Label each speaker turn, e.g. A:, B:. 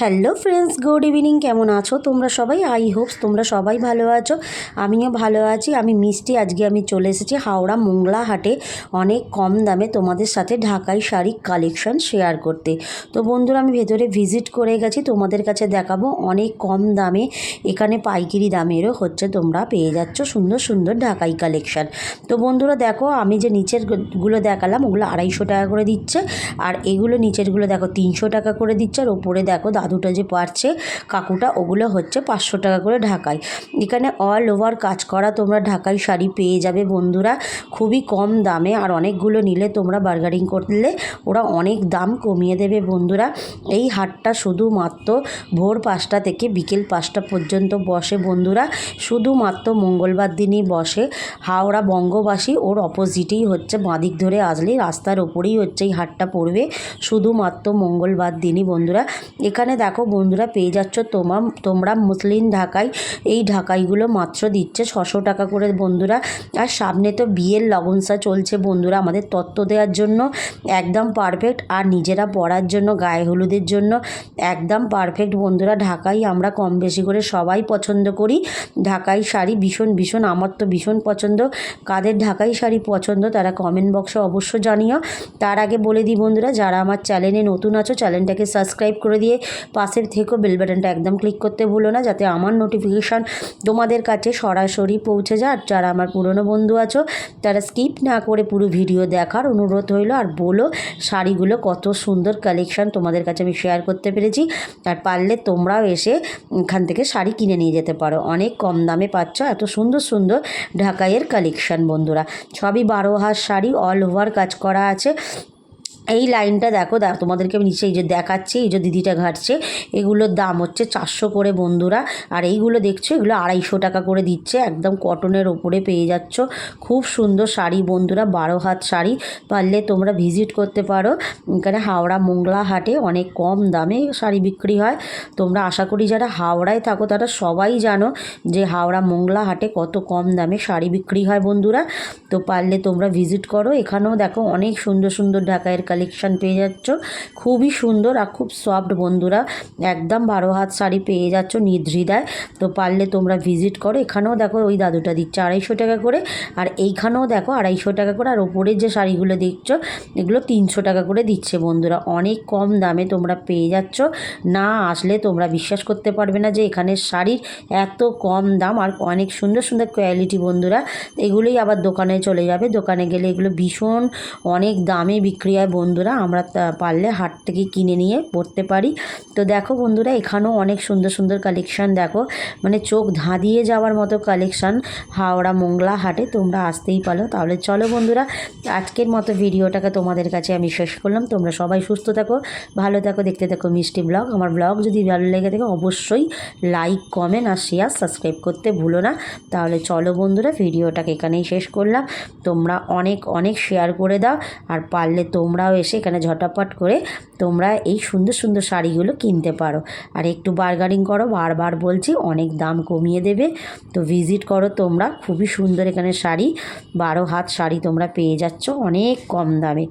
A: Hello friends, good evening. কেমন আছো তোমরা সবাই? আই হোপস তোমরা সবাই ভালো আছো। আমিও ভালো আছি। আমি মিষ্টি, আজকে আমি চলে এসেছি হাওড়া মোংলা হাটে অনেক কম দামে তোমাদের সাথে ঢাকাই শাড়ি কালেকশন শেয়ার করতে। তো বন্ধুরা, আমি ভেতরে ভিজিট করে গেছি, তোমাদের কাছে দেখাবো অনেক কম দামে। এখানে পাইকারি দামেরও হচ্ছে তোমরা পেয়ে যাচ্ছ সুন্দর সুন্দর ঢাকাই কালেকশন। তো বন্ধুরা, দেখো আমি যে নিচেরগুলো দেখালাম, ওগুলো আড়াইশো টাকা করে দিচ্ছে। আর এগুলো নিচেরগুলো দেখো তিনশো টাকা করে দিচ্ছে। আর ওপরে দেখো দাদুটা যে পারছে, কাকুটা, ওগুলো হচ্ছে পাঁচশো টাকা করে ঢাকাই। এখানে অল ওভার কাজ করা তোমরা ঢাকাই শাড়ি পেয়ে যাবে বন্ধুরা। খুবই কম দামে আর অনেকগুলো নিলে তোমরা বার্গারিং করলে ওরা অনেক দাম কমিয়ে দেবে বন্ধুরা। এই হাটটা শুধুমাত্র ভোর পাঁচটা থেকে বিকেল পাঁচটা পর্যন্ত বসে বন্ধুরা। শুধুমাত্র মঙ্গলবার দিনই বসে। হাওড়া বঙ্গবাসী ওর অপোজিটেই হচ্ছে, বাঁদিক ধরে আসলে রাস্তার ওপরেই হচ্ছে এই হাটটা পড়বে। শুধুমাত্র মঙ্গলবার দিনই বন্ধুরা। এখানে দেখো বন্ধুরা, পেয়ে যাচ্ছ তোমার তোমরা মুসলিম ঢাকাই, এই ঢাকাইগুলো মাত্র দিচ্ছে ছশো টাকা করে বন্ধুরা। আর সামনে তো বিয়ের লগনসা চলছে বন্ধুরা আমাদের তত্ত্ব দেওয়ার জন্য, একদম পারফেক্ট আর নিজেরা পরার জন্য, গায়ে হলুদের জন্য, একদম পারফেক্ট বন্ধুরা। ঢাকাই আমরা কম বেশি করে সবাই পছন্দ করি। ঢাকাই শাড়ি ভীষণ ভীষণ, আমার তো ভীষণ পছন্দ। কাদের ঢাকাই শাড়ি পছন্দ তারা কমেন্ট বক্সে অবশ্য জানিও। তার আগে বলে দিই বন্ধুরা, যারা আমার চ্যানেলে নতুন আছো চ্যানেলটাকে সাবস্ক্রাইব করে দিয়ে পাশের থেকেও বেল বাটনটা একদম ক্লিক করতে ভুলো না, যাতে আমার নোটিফিকেশান তোমাদের কাছে সরাসরি পৌঁছে যায়। আর যারা আমার পুরনো বন্ধু আছো, তারা স্কিপ না করে পুরো ভিডিও দেখার অনুরোধ হইল আর বলো, শাড়িগুলো কত সুন্দর কালেকশান তোমাদের কাছে আমি শেয়ার করতে পেরেছি। আর পারলে তোমরাও এসে এখান থেকে শাড়ি কিনে নিয়ে যেতে পারো। অনেক কম দামে পাচ্ছ, এত সুন্দর সুন্দর ঢাকাইয়ের কালেকশান বন্ধুরা। সবই বারো হাত শাড়ি অল ওভার কাজ করা আছে। এই লাইনটা দেখো দেখ তোমাদেরকে আমি নিচে এই যে দেখাচ্ছি, এই যে দিদিটা ঘাটছে, এগুলোর দাম হচ্ছে চারশো করে বন্ধুরা, আর এইগুলো দেখছ, এগুলো আড়াইশো টাকা করে দিচ্ছে, একদম কটনের ওপরে পেয়ে যাচ্ছ। খুব সুন্দর শাড়ি বন্ধুরা, বারো হাত শাড়ি, পারলে তোমরা ভিজিট করতে পারো। এখানে হাওড়া মোংলা হাটে অনেক কম দামে শাড়ি বিক্রি হয়। তোমরা আশা করি যারা হাওড়ায় থাকো, তারা সবাই জানো যে হাওড়া মোংলা হাটে কত কম দামে শাড়ি বিক্রি হয় বন্ধুরা। তো পারলে তোমরা ভিজিট করো। এখানেও দেখো অনেক সুন্দর সুন্দর ঢাকায়ের কালেকশান পেয়ে যাচ্ছ। খুবই সুন্দর আর খুব সফট বন্ধুরা। একদম বারো হাত শাড়ি পেয়ে যাচ্ছ নির্দ্রিদায় তো পারলে তোমরা ভিজিট করো। এখানেও দেখো ওই দাদুটা দিচ্ছে আড়াইশো টাকা করে। আর এইখানেও দেখো আড়াইশো টাকা করে। আর ওপরের যে শাড়িগুলো দেখছ, এগুলো তিনশো টাকা করে দিচ্ছে বন্ধুরা। অনেক কম দামে তোমরা পেয়ে যাচ্ছ। না আসলে তোমরা বিশ্বাস করতে পারবে না যে এখানের শাড়ির এত কম দাম আর অনেক সুন্দর সুন্দর কোয়ালিটি বন্ধুরা। এগুলোই আবার দোকানে চলে যাবে। দোকানে গেলে এগুলো ভীষণ অনেক দামে বিক্রি হয় বন্ধুরা, আমরা পারলে হাট থেকে কিনে নিয়ে পড়তে পারি। তো দেখো বন্ধুরা, এখানেও অনেক সুন্দর সুন্দর কালেকশান দেখো। মানে চোখ ধাঁধিয়ে যাওয়ার মতো কালেকশান হাওড়া মোংলা হাটে, তোমরা আসতেই পারো। তাহলে চলো বন্ধুরা, আজকের মতো ভিডিওটাকে তোমাদের কাছে আমি শেষ করলাম। তোমরা সবাই সুস্থ থাকো, ভালো থাকো, দেখতে থাকো মিষ্টি ব্লগ। আমার ব্লগ যদি ভালো লেগে থাকে, অবশ্যই লাইক কমেন্ট আর শেয়ার সাবস্ক্রাইব করতে ভুলো না। তাহলে চলো বন্ধুরা, ভিডিওটাকে এখানেই শেষ করলাম। তোমরা অনেক অনেক শেয়ার করে দাও। আর পারলে তোমরাও এসে এখানে ঝটাপট করে তোমরা এই সুন্দর সুন্দর শাড়িগুলো কিনতে পারো। আর একটু বার্গারিং করো, বারবার বলছি অনেক দাম কমিয়ে দেবে। তো ভিজিট করো তোমরা, খুবই সুন্দর এখানে শাড়ি, বারো হাত শাড়ি তোমরা পেয়ে যাচ্ছ, অনেক কম দামে।